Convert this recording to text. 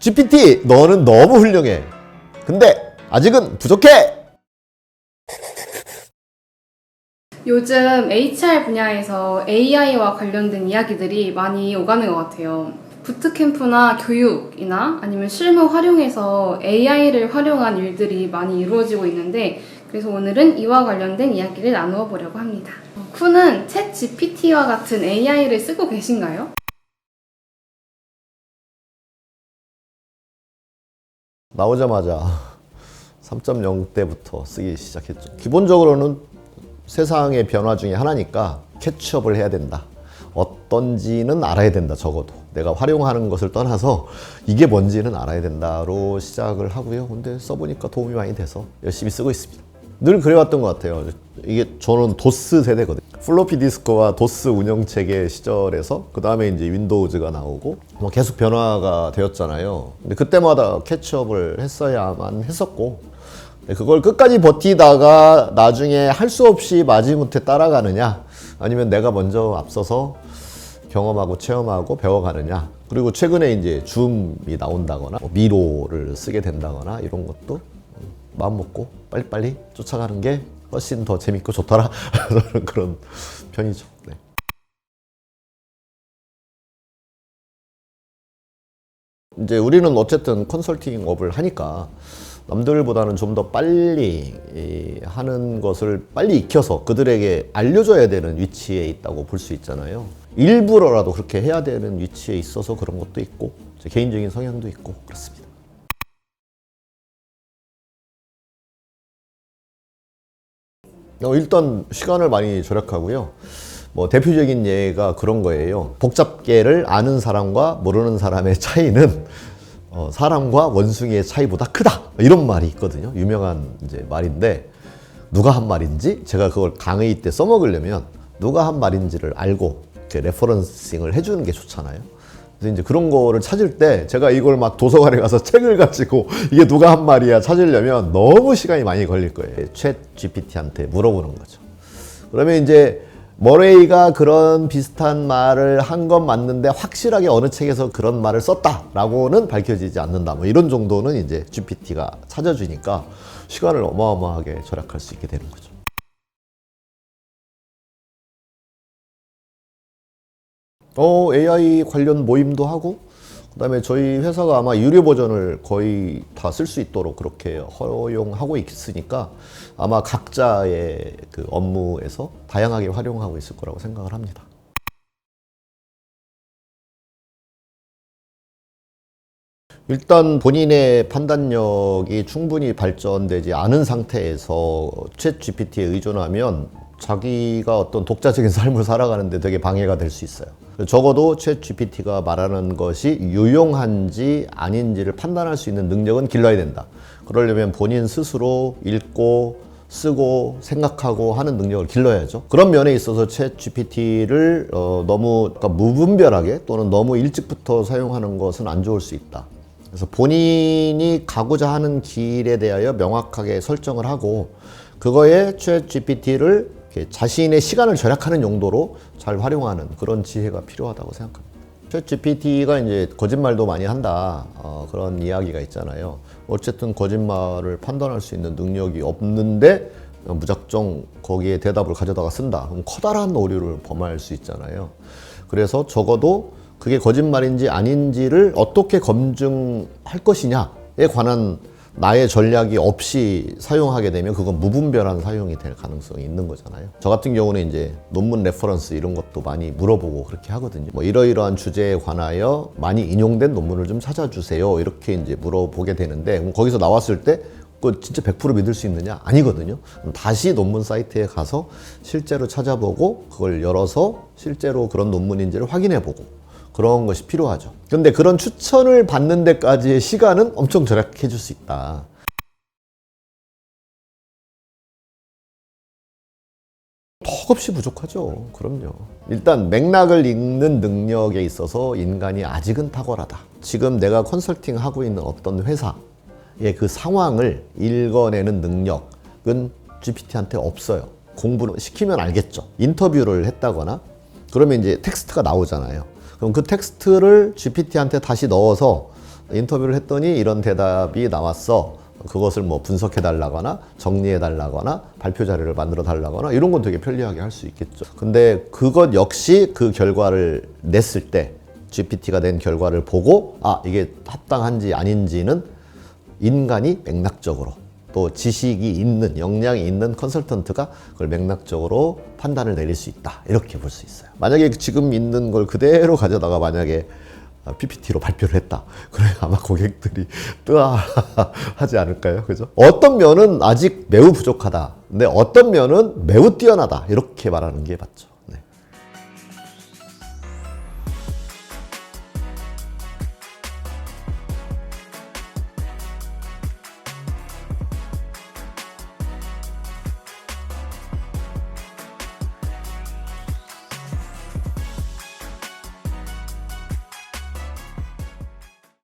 GPT, 너는 너무 훌륭해. 근데 아직은 부족해! 요즘 HR 분야에서 AI와 관련된 이야기들이 많이 오가는 것 같아요. 부트캠프나 교육이나 아니면 실무 활용에서 AI를 활용한 일들이 많이 이루어지고 있는데 그래서 오늘은 이와 관련된 이야기를 나누어 보려고 합니다. 어, 쿠는 챗 GPT와 같은 AI를 쓰고 계신가요? 나오자마자 3.0 때부터 쓰기 시작했죠. 기본적으로는 세상의 변화 중에 하나니까 캐치업을 해야 된다. 어떤지는 알아야 된다, 적어도. 내가 활용하는 것을 떠나서 이게 뭔지는 알아야 된다로 시작을 하고요. 근데 써보니까 도움이 많이 돼서 열심히 쓰고 있습니다. 늘 그래왔던 것 같아요. 이게 저는 도스 세대거든요. 플로피 디스크와 도스 운영 체계 시절에서 그 다음에 이제 윈도우즈가 나오고 뭐 계속 변화가 되었잖아요. 근데 그때마다 캐치업을 했어야만 했었고 그걸 끝까지 버티다가 나중에 할 수 없이 마지못해 따라가느냐 아니면 내가 먼저 앞서서 경험하고 체험하고 배워가느냐 그리고 최근에 이제 줌이 나온다거나 뭐 미로를 쓰게 된다거나 이런 것도 마음 먹고 빨리빨리 쫓아가는 게 훨씬 더 재밌고 좋더라 그런 편이죠. 네. 이제 우리는 어쨌든 컨설팅 업을 하니까 남들보다는 좀 더 빨리 이, 하는 것을 빨리 익혀서 그들에게 알려줘야 되는 위치에 있다고 볼 수 있잖아요. 일부러라도 그렇게 해야 되는 위치에 있어서 그런 것도 있고 제 개인적인 성향도 있고 그렇습니다. 어, 일단 시간을 많이 절약하고요. 뭐 대표적인 예가 그런 거예요. 복잡계를 아는 사람과 모르는 사람의 차이는 어, 사람과 원숭이의 차이보다 크다 이런 말이 있거든요. 유명한 이제 말인데 누가 한 말인지 제가 그걸 강의 때 써먹으려면 누가 한 말인지를 알고 이렇게 레퍼런싱을 해주는 게 좋잖아요. 그래서 이제 그런 거를 찾을 때 제가 이걸 막 도서관에 가서 책을 가지고 이게 누가 한 말이야 찾으려면 너무 시간이 많이 걸릴 거예요. 챗 GPT한테 물어보는 거죠. 그러면 이제 머레이가 그런 비슷한 말을 한 건 맞는데 확실하게 어느 책에서 그런 말을 썼다라고는 밝혀지지 않는다. 뭐 이런 정도는 이제 GPT가 찾아주니까 시간을 어마어마하게 절약할 수 있게 되는 거죠. 어, AI 관련 모임도 하고 그다음에 저희 회사가 아마 유료 버전을 거의 다 쓸 수 있도록 그렇게 허용하고 있으니까 아마 각자의 그 업무에서 다양하게 활용하고 있을 거라고 생각을 합니다. 일단 본인의 판단력이 충분히 발전되지 않은 상태에서 챗 GPT에 의존하면 자기가 어떤 독자적인 삶을 살아가는데 되게 방해가 될 수 있어요. 적어도 챗 GPT가 말하는 것이 유용한지 아닌지를 판단할 수 있는 능력은 길러야 된다. 그러려면 본인 스스로 읽고 쓰고 생각하고 하는 능력을 길러야죠. 그런 면에 있어서 챗 GPT를 어, 너무 그러니까 무분별하게 또는 너무 일찍부터 사용하는 것은 안 좋을 수 있다. 그래서 본인이 가고자 하는 길에 대하여 명확하게 설정을 하고 그거에 챗 GPT를 자신의 시간을 절약하는 용도로 잘 활용하는 그런 지혜가 필요하다고 생각합니다. 챗 GPT가 이제 거짓말도 많이 한다 어, 그런 이야기가 있잖아요. 어쨌든 거짓말을 판단할 수 있는 능력이 없는데 무작정 거기에 대답을 가져다가 쓴다. 그럼 커다란 오류를 범할 수 있잖아요. 그래서 적어도 그게 거짓말인지 아닌지를 어떻게 검증할 것이냐에 관한 나의 전략이 없이 사용하게 되면 그건 무분별한 사용이 될 가능성이 있는 거잖아요. 저 같은 경우는 이제 논문 레퍼런스 이런 것도 많이 물어보고 그렇게 하거든요. 뭐 이러이러한 주제에 관하여 많이 인용된 논문을 좀 찾아주세요. 이렇게 이제 물어보게 되는데 거기서 나왔을 때그 진짜 100% 믿을 수 있느냐? 아니거든요. 다시 논문 사이트에 가서 실제로 찾아보고 그걸 열어서 실제로 그런 논문인지를 확인해 보고 그런 것이 필요하죠. 근데 그런 추천을 받는 데까지의 시간은 엄청 절약해 줄 수 있다. 턱없이 부족하죠. 그럼요. 일단 맥락을 읽는 능력에 있어서 인간이 아직은 탁월하다. 지금 내가 컨설팅 하고 있는 어떤 회사의 그 상황을 읽어내는 능력은 GPT한테 없어요. 공부를 시키면 알겠죠. 인터뷰를 했다거나 그러면 이제 텍스트가 나오잖아요. 그럼 그 텍스트를 GPT한테 다시 넣어서 인터뷰를 했더니 이런 대답이 나왔어. 그것을 뭐 분석해 달라거나 정리해 달라거나 발표 자료를 만들어 달라거나 이런 건 되게 편리하게 할 수 있겠죠. 근데 그것 역시 그 결과를 냈을 때 GPT가 낸 결과를 보고 아 이게 합당한지 아닌지는 인간이 맥락적으로 또 지식이 있는 역량이 있는 컨설턴트가 그걸 맥락적으로 판단을 내릴 수 있다 이렇게 볼 수 있어요. 만약에 지금 있는 걸 그대로 가져다가 만약에 PPT로 발표를 했다. 그래 아마 고객들이 뜨아 하지 않을까요? 그죠? 어떤 면은 아직 매우 부족하다. 근데 어떤 면은 매우 뛰어나다. 이렇게 말하는 게 맞죠.